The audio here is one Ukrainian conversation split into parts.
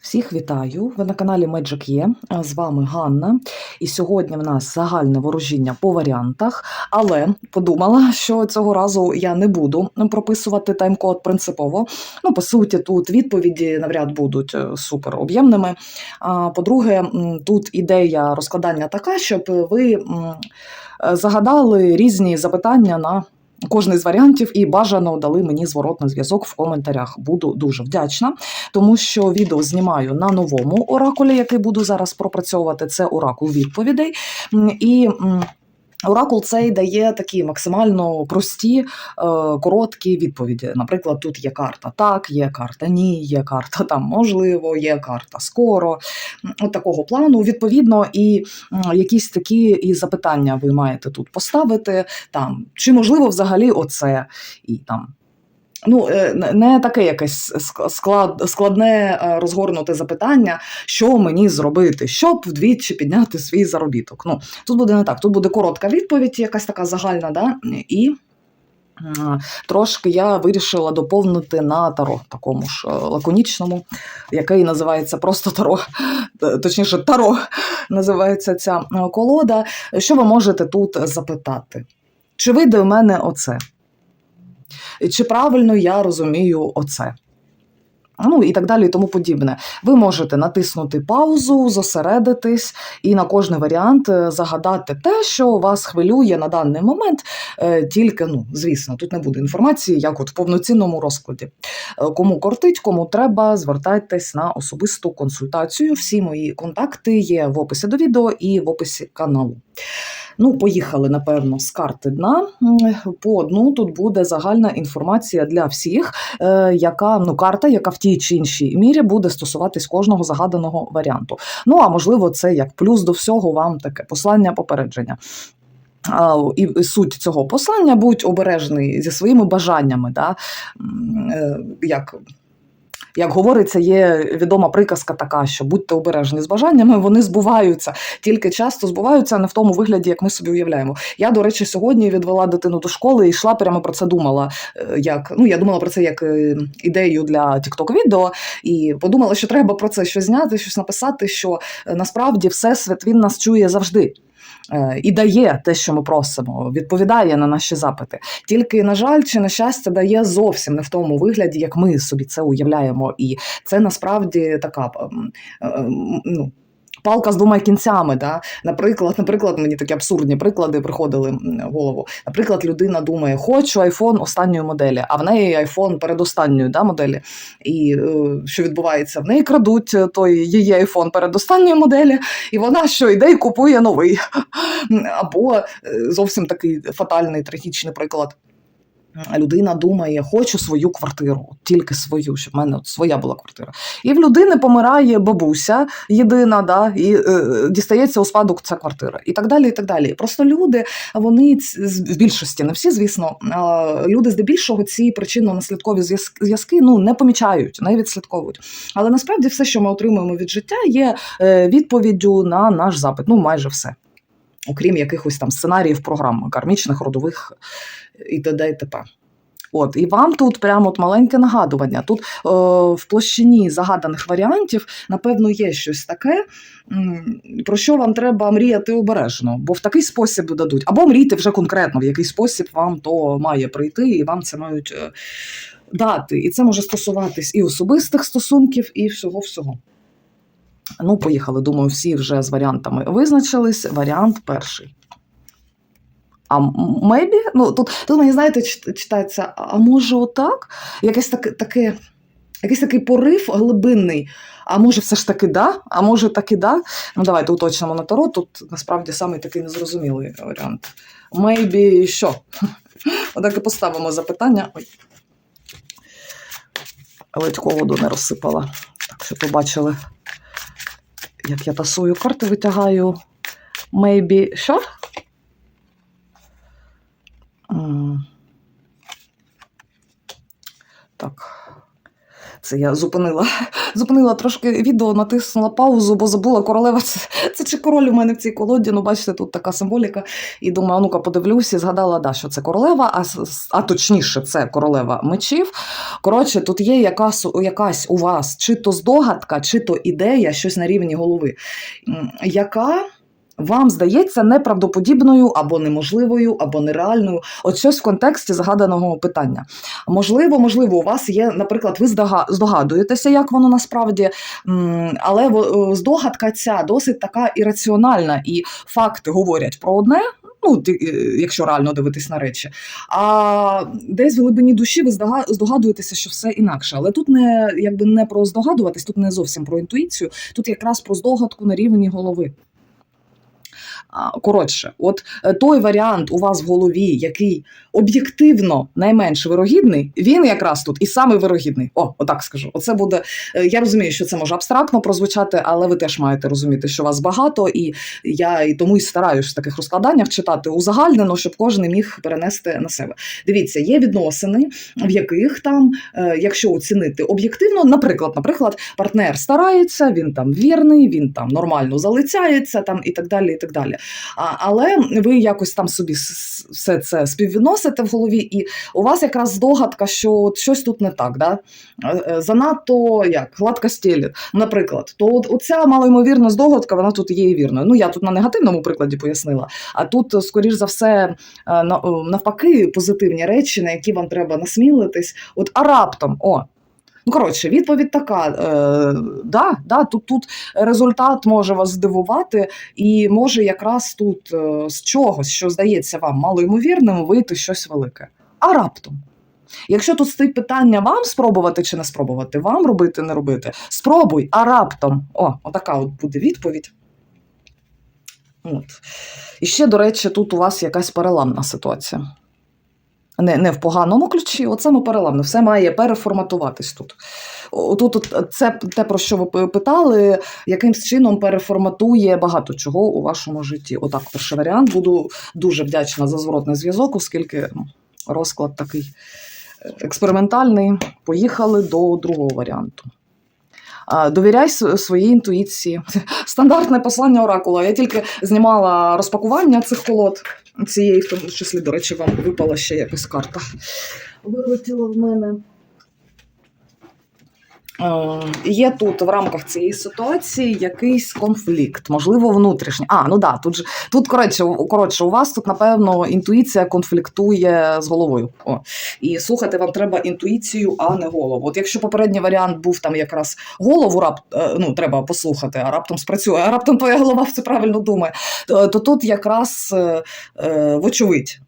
Всіх вітаю! Ви на каналі Magic Є. З вами Ганна. І сьогодні в нас загальне ворожіння по варіантах. Але подумала, що цього разу я не буду прописувати тайм-код принципово. Ну, по суті, тут відповіді навряд будуть е, супер об'ємними. А по-друге, тут ідея розкладання така, щоб ви е, загадали різні запитання на. Кожний з варіантів і бажано дали мені зворотний зв'язок в коментарях. Буду дуже вдячна, тому що відео знімаю на новому оракулі, який буду зараз пропрацьовувати. Це оракул відповідей. І оракул цей дає такі максимально прості, е, короткі відповіді. Наприклад, тут є карта так, є карта ні, є карта там можливо, є карта скоро. От такого плану. Відповідно, і якісь такі і запитання ви маєте тут поставити. Там чи можливо взагалі оце і там. Ну, е, не- таке якесь склад, складне е, розгорнуте запитання, що мені зробити, щоб вдвічі підняти свій заробіток. Ну, тут буде не так. Тут буде коротка відповідь, якась така загальна, да? і трошки я вирішила доповнити на таро, такому ж е, лаконічному, який називається просто таро, точніше, таро називається ця колода. Що ви можете тут запитати? Чи вийде в мене оце? Чи правильно я розумію оце? Ну і так далі, і тому подібне. Ви можете натиснути паузу, зосередитись і на кожний варіант е, загадати те, що вас хвилює на даний момент. Е, Тільки, ну, звісно, тут не буде інформації, як от в повноцінному розкладі. Е, Кому кортить, кому треба, звертайтесь на особисту консультацію. Всі мої контакти є в описі до відео і в описі каналу. Ну, поїхали, напевно, з карти дна. По дну тут буде загальна інформація для всіх, е, яка ну, карта, яка в тій чи іншій мірі буде стосуватись кожного загаданого варіанту. Ну, а можливо, це як плюс до всього вам таке послання попередження. І суть цього послання будь обережний зі своїми бажаннями. Да? Е, Як, як говориться, є відома приказка така, що будьте обережні з бажаннями, вони збуваються, тільки часто збуваються не в тому вигляді, як ми собі уявляємо. Я, до речі, сьогодні відвела дитину до школи і йшла прямо про це думала. е, Як, ну, я думала про це як е, ідею для TikTok відео і подумала, що треба про це щось зняти, щось написати, що е, насправді всесвіт він нас чує завжди. Е, І дає те, що ми просимо, відповідає на наші запити. Тільки, на жаль, чи на щастя, дає зовсім не в тому вигляді, як ми собі це уявляємо. І це насправді така ем, ну, палка з двома кінцями. Да? Наприклад, наприклад, мені такі абсурдні приклади приходили в голову. Наприклад, людина думає, хочу айфон останньої моделі, а в неї айфон передостанньої да, моделі. І е, що відбувається? В неї крадуть е, той її айфон передостанньої моделі, і вона що йде і купує новий. Або е, зовсім такий фатальний трагічний приклад. Людина думає, хочу свою квартиру, тільки свою, щоб в мене от своя була квартира. І в людини помирає бабуся єдина, да, і е, дістається у спадок ця квартира. І так далі. і так далі. Просто люди, вони в більшості, не всі, звісно, а, люди здебільшого ці причинно-наслідкові зв'язки ну, не помічають, не відслідковують. Але насправді все, що ми отримуємо від життя, є е, відповіддю на наш запит. Ну, майже все. Окрім якихось там сценаріїв програм, кармічних, родових і т.д. і т.п. От, і вам тут прямо от маленьке нагадування. Тут е, в площині загаданих варіантів, напевно, є щось таке, про що вам треба мріяти обережно, бо в такий спосіб дадуть. Або мрійте вже конкретно, в який спосіб вам то має прийти, і вам це мають е, дати. І це може стосуватись і особистих стосунків, і всього-всього. Ну, поїхали. Думаю, всі вже з варіантами визначились. Варіант перший. А maybe? Ну, тут, тут мені, знаєте, читається, а може отак? Якесь таке, таке, якийсь такий порив глибинний. А може, все ж таки да? А може таки да? Ну, давайте уточнимо на таро. Тут насправді самий такий незрозумілий варіант. Maybe що? Отак і поставимо запитання. Ой. Ледь холоду не розсипала. Так, щоб побачили, як я тасую карти, витягаю. Maybe що? Так. Це я зупинила, зупинила трошки відео, натиснула паузу, бо забула королева. Це, це чи король у мене в цій колоді. Ну, бачите, тут така символіка. І думаю, ну-ка подивлюся, і згадала, да, що це королева, а, а точніше, це королева мечів. Коротше, тут є якась, якась у вас чи то здогадка, чи то ідея, щось на рівні голови, яка. Вам здається неправдоподібною або неможливою, або нереальною. От щось в контексті згаданого питання. Можливо, можливо, у вас є, наприклад, ви здога- здогадуєтеся, як воно насправді, але во- здогадка ця досить така ірраціональна, і факти говорять про одне. Ну, е, якщо реально дивитись на речі, а десь в глибині душі ви здога- здогадуєтеся, що все інакше. Але тут не якби не про здогадуватись, тут не зовсім про інтуїцію, тут якраз про здогадку на рівні голови. Коротше, от е, той варіант у вас в голові, який об'єктивно найменш вирогідний, він якраз тут і самий вирогідний. О, отак скажу. Оце буде. е, Я розумію, що це може абстрактно прозвучати, але ви теж маєте розуміти, що вас багато, і я і тому і стараюсь в таких розкладаннях читати узагальнено, щоб кожен міг перенести на себе. Дивіться, є відносини, в яких там, е, якщо оцінити об'єктивно, наприклад, наприклад, партнер старається, він там вірний, він там нормально залицяється, там і так далі. і так далі. А, але ви якось там собі все це співвідносите в голові, і у вас якраз здогадка, що от щось тут не так. Да? Е, е, Занадто як гладка стілі, наприклад, то от оця малоймовірна здогадка, вона тут є і вірною. Ну я тут на негативному прикладі пояснила. А тут, е, скоріш за все, на- навпаки, позитивні речі, на які вам треба насмілитись. От а раптом, о. Ну, коротше, відповідь така: е, да, да, тут, тут результат може вас здивувати, і може якраз тут е, з чогось, що здається вам малоймовірним, вийти щось велике. А раптом. Якщо тут стоїть питання вам спробувати чи не спробувати, вам робити, не робити, спробуй, а раптом. О, отака от буде відповідь. От. І ще, до речі, тут у вас якась переламна ситуація. Не, не в поганому ключі, от саме переламне. Все має переформатуватись тут. Тут це те, про що ви питали, якимсь чином переформатує багато чого у вашому житті. Отак, перший варіант. Буду дуже вдячна за зворотний зв'язок, оскільки ну, розклад такий е, експериментальний. Поїхали до другого варіанту. Довіряй своїй інтуїції. Стандартне послання оракула. Я тільки знімала розпакування цих колод. Цієї, в тому числі, до речі, вам випала ще якась карта. Вилетіла в мене. Е, Є тут в рамках цієї ситуації якийсь конфлікт, можливо, внутрішній. А, ну да, тут же тут коротше, коротше, у вас тут, напевно, інтуїція конфліктує з головою. О. І слухати вам треба інтуїцію, а не голову. От якщо попередній варіант був там якраз голову рап, е, ну, треба послухати, а раптом спрацює, а раптом твоя голова це правильно думає, то, то тут якраз е, вочевидь.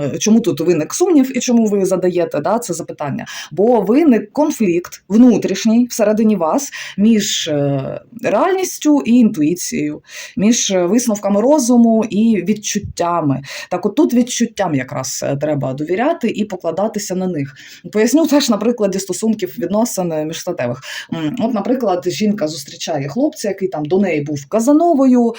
Е, Чому тут виник сумнів і чому ви задаєте да, це запитання? Бо виник конфлікт внутрішній всередині вас між е, реальністю і інтуїцією, між е, висновками розуму і відчуттями. Так, от тут відчуттям якраз треба довіряти і покладатися на них. Поясню теж на прикладі стосунків відносин міжстатевих. От, наприклад, жінка зустрічає хлопця, який там до неї був казановою,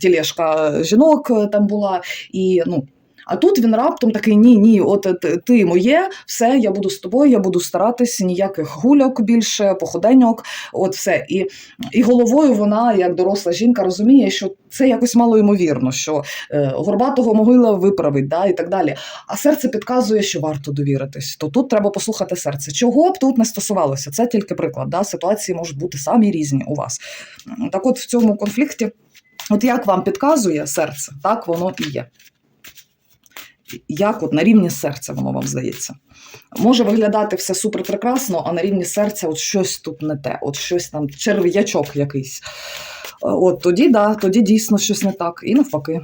тілешка жінок там була, і ну. А тут він раптом такий: ні, ні, от е, ти, моє, все, я буду з тобою, я буду старатись, ніяких гульок більше, походеньок, от все. І, і головою вона, як доросла жінка, розуміє, що це якось мало ймовірно, що е, горбатого могила виправить, да, і так далі. А серце підказує, що варто довіритись. То тут треба послухати серце. Чого б тут не стосувалося? Це тільки приклад. Да? Ситуації можуть бути самі різні у вас. Так, от в цьому конфлікті, от як вам підказує серце, так воно і є як от на рівні серця воно вам здається. Може виглядати все супер прекрасно, а на рівні серця от щось тут не те, от щось там, черв'ячок якийсь. Е, От тоді, да, тоді дійсно щось не так. І навпаки.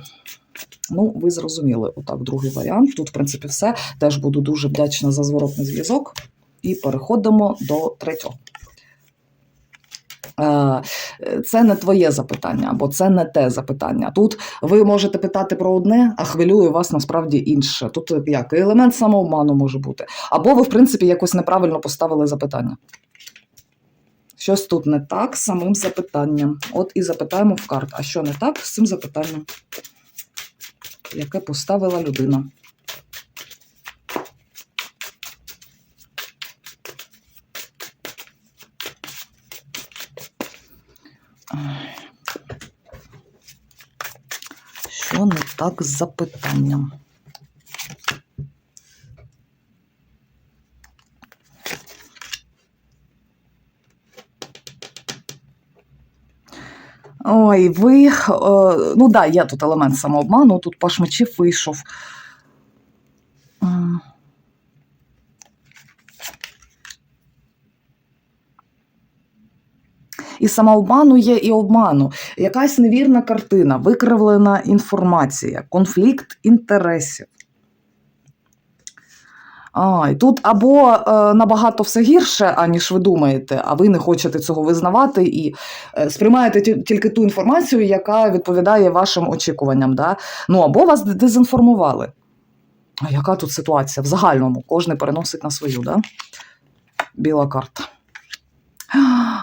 Ну, ви зрозуміли, отак, другий варіант. Тут, в принципі, все. Теж буду дуже вдячна за зворотний зв'язок. І переходимо до третього. Е, Це не твоє запитання, або це не те запитання. Тут ви можете питати про одне, а хвилює вас насправді інше. Тут як елемент самообману може бути. Або ви, в принципі, якось неправильно поставили запитання. Щось тут не так з самим запитанням. От і запитаємо в карт, а що не так з цим запитанням, яке поставила людина. що не так з запитанням? Ой, ви. Е, ну да, є тут елемент самообману, тут паш вийшов. І самообману є, і обману. Якась невірна картина, викривлена інформація, конфлікт інтересів. А, і тут або е, набагато все гірше, аніж ви думаєте, а ви не хочете цього визнавати і е, сприймаєте тільки ту інформацію, яка відповідає вашим очікуванням. Да? Ну або вас дезінформували. А яка тут ситуація? В загальному кожен переносить на свою, да? Біла карта.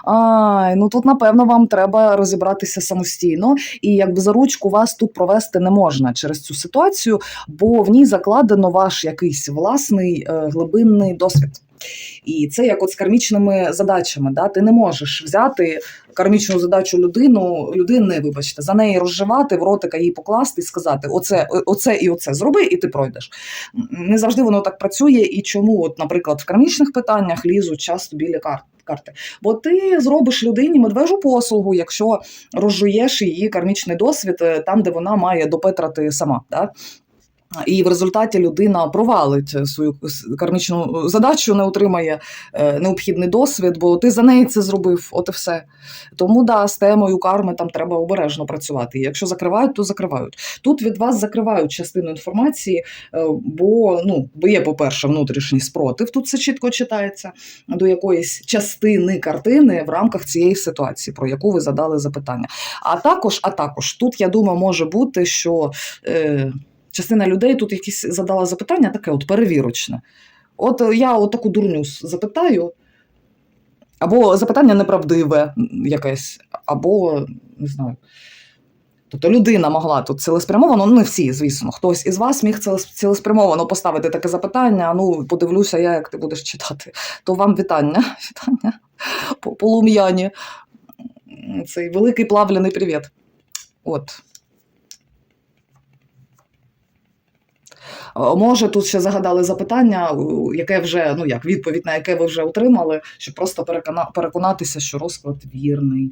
Ай, ну тут, напевно, вам треба розібратися самостійно, і якби за ручку вас тут провести не можна через цю ситуацію, бо в ній закладено ваш якийсь власний е, глибинний досвід. І це як от з кармічними задачами. Да? Ти не можеш взяти кармічну задачу людину, людини, вибачте, за неї розживати, в ротика їй покласти і сказати: оце, оце і оце зроби, і ти пройдеш. Не завжди воно так працює. І чому, от, наприклад, в кармічних питаннях лізуть часто білі карти. Карти, бо ти зробиш людині медвежу послугу, якщо розжуєш її кармічний досвід е, там, де вона має допетрати сама. Да? І в результаті людина провалить свою кармічну задачу, не отримає е, необхідний досвід, бо ти за неї це зробив, от і все. Тому да, з темою карми там треба обережно працювати. І Якщо закривають, то закривають. Тут від вас закривають частину інформації, е, бо ну бо є, по-перше, внутрішній спротив. Тут все чітко читається до якоїсь частини картини в рамках цієї ситуації, про яку ви задали запитання. А також, а також тут я думаю, може бути, що. Е, частина людей тут якісь задала запитання, таке от перевірочне. От е, я от таку дурню запитаю, або запитання неправдиве якесь, або не знаю. Тобто людина могла тут цілеспрямовано, ну не всі, звісно, хтось із вас міг цілеспрямовано поставити таке запитання. Ну, подивлюся я, як ти будеш читати. То вам вітання. Вітання по полум'яні. Цей великий плавляний привіт. От. Може, тут ще загадали запитання, яке вже, ну як, відповідь на яке ви вже отримали, щоб просто перекона- переконатися, що розклад вірний.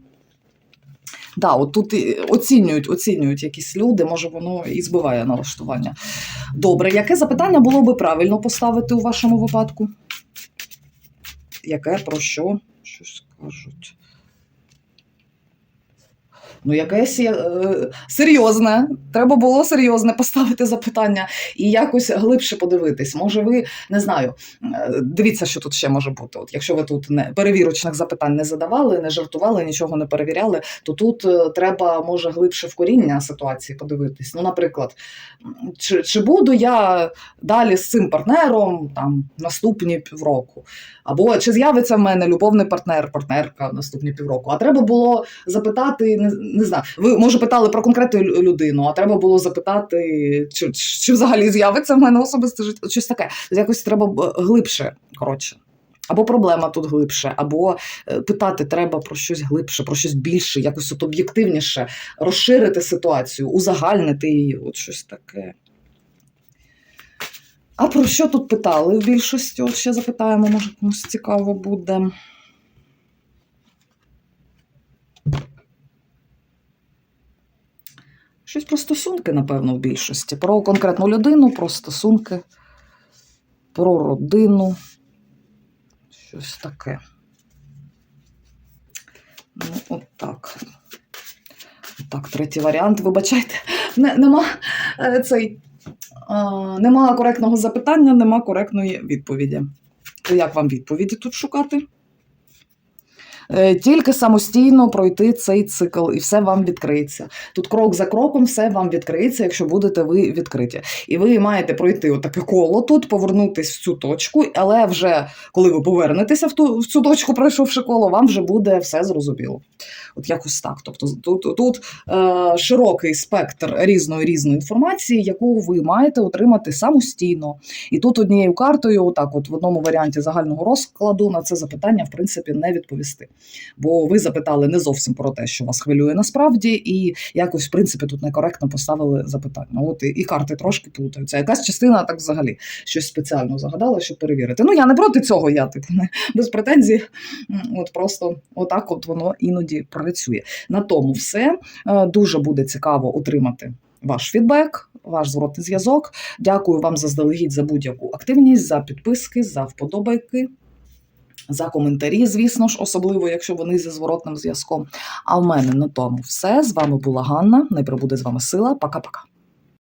Да, от тут оцінюють, оцінюють якісь люди, може воно і збиває налаштування. Добре, яке запитання було би правильно поставити у вашому випадку? Яке про що? Щось кажуть. Ну, якесь е, серйозне. Треба було серйозне поставити запитання і якось глибше подивитись. Може, ви не знаю. е, Дивіться, що тут ще може бути. От якщо ви тут не перевірочних запитань не задавали, не жартували, нічого не перевіряли, то тут е, треба може глибше в коріння ситуації подивитись. Ну, наприклад, чи, чи буду я далі з цим партнером там наступні півроку? Або чи з'явиться в мене любовний партнер, партнерка наступні півроку? А треба було запитати, не, знаю, ви може питали про конкретну людину, а треба було запитати, чи, чи взагалі з'явиться в мене особисте життя, щось таке. Якось треба глибше, коротше. Або проблема тут глибше, або е, питати треба про щось глибше, про щось більше, якось от об'єктивніше, розширити ситуацію, узагальнити її, от щось таке. А про що тут питали в більшості? От ще запитаємо, може комусь цікаво буде. Щось про стосунки, напевно, в більшості. Про конкретну людину, про стосунки, про родину. Щось таке. Ну, от так. Так, третій варіант. Вибачайте, не, нема е, цей. А, нема коректного запитання, нема коректної відповіді. То як вам відповіді тут шукати? Е, Тільки самостійно пройти цей цикл, і все вам відкриється. Тут крок за кроком все вам відкриється, якщо будете ви відкриті. І ви маєте пройти отаке коло тут, повернутись в цю точку, але вже коли ви повернетеся в ту в цю точку, пройшовши коло, вам вже буде все зрозуміло. От якось так. Тобто тут, тут е, широкий спектр різної різної інформації, яку ви маєте отримати самостійно. І тут однією картою, отак, от в одному варіанті загального розкладу на це запитання, в принципі, не відповісти. Бо ви запитали не зовсім про те, що вас хвилює насправді, і якось, в принципі, тут некоректно поставили запитання. От і, і карти трошки плутаються. Якась частина так взагалі щось спеціально загадала, щоб перевірити. Ну я не проти цього, я типу не без претензій. От просто отак, от воно іноді працює. На тому все Е, дуже буде цікаво отримати. Ваш фідбек, ваш зворотний зв'язок. Дякую вам заздалегідь за будь-яку активність, за підписки, за вподобайки, за коментарі, звісно ж, особливо, якщо вони зі зворотним зв'язком. А в мене на тому все. З вами була Ганна. Найприбуде з вами сила. Пока-пока.